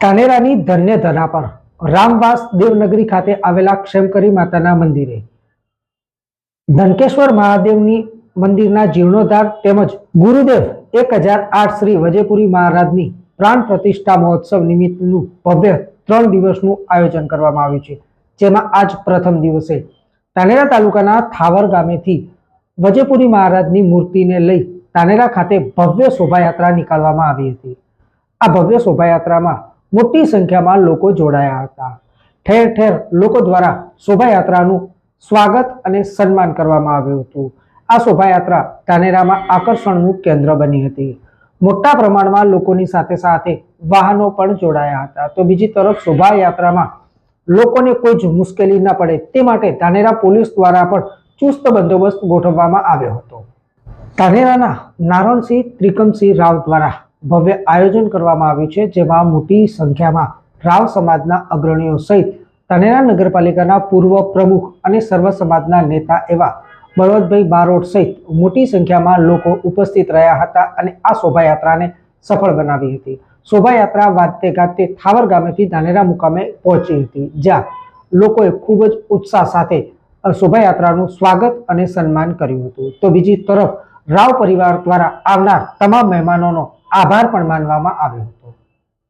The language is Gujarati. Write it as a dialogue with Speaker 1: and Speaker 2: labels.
Speaker 1: ધાનેરાની ધન્ય ધરા પર રામવાસ દેવનગરી ખાતે આવેલા ક્ષેમકરી માતાના મંદિરે. ધનકેશ્વર મહાદેવની મંદિરના જીર્ણોદ્ધાર તેમજ ગુરુદેવ એક હજાર આઠ શ્રી વજેપુરી મહારાજની પ્રાણ પ્રતિષ્ઠા મહોત્સવ નિમિત્તનું ભવ્ય ત્રણ દિવસનું આયોજન કરવામાં આવ્યું છે, જેમાં આજ પ્રથમ દિવસે તાનેરા તાલુકાના થાવર ગામેથી વજેપુરી મહારાજની મૂર્તિને લઈ તાનેરા ખાતે ભવ્ય શોભાયાત્રા નીકાળવામાં આવી હતી. આ ભવ્ય શોભાયાત્રામાં મોટી સંખ્યામાં લોકો જોડાયા હતા. ઠેર ઠેર લોકો દ્વારા શોભાયાત્રાનું સ્વાગત અને સન્માન કરવામાં આવ્યું હતું. આ શોભાયાત્રા ધાનેરામાં આકર્ષણનું કેન્દ્ર બની હતી. મોટા પ્રમાણમાં લોકોની સાથે સાથે વાહનો પણ જોડાયા હતા. તો બીજી તરફ શોભાયાત્રામાં લોકોને કોઈ જ મુશ્કેલી ન પડે તે માટે ધાનેરા પોલીસ દ્વારા પણ ચુસ્ત બંદોબસ્ત ગોઠવવામાં આવ્યો હતો. ધાનેરાના નારણસિંહ ત્રિકમસિંહ રાવ દ્વારા ભવ્ય આયોજન કરવામાં આવ્યું છે, જેમાં મોટી સંખ્યામાં રાવ સમાજના અગ્રણીઓ સહિત તનેરા નગરપાલિકાના પૂર્વ પ્રમુખ અને સર્વ સમાજના નેતા એવા બળવંતભાઈ બારોટ સહિત મોટી સંખ્યામાં લોકો ઉપસ્થિત રહ્યા હતા અને આ શોભાયાત્રાને સફળ બનાવી હતી. શોભાયાત્રા વાતે ગાતે થાવર ગામેથી ધાનેરા મુકામે પહોંચી હતી, જ્યાં લોકોએ ખૂબ જ ઉત્સાહ સાથે શોભાયાત્રાનું સ્વાગત અને સન્માન કર્યું હતું. તો બીજી તરફ રાવ પરિવાર દ્વારા આવનાર તમામ મહેમાનોનો આભાર પણ માનવામાં આવ્યો.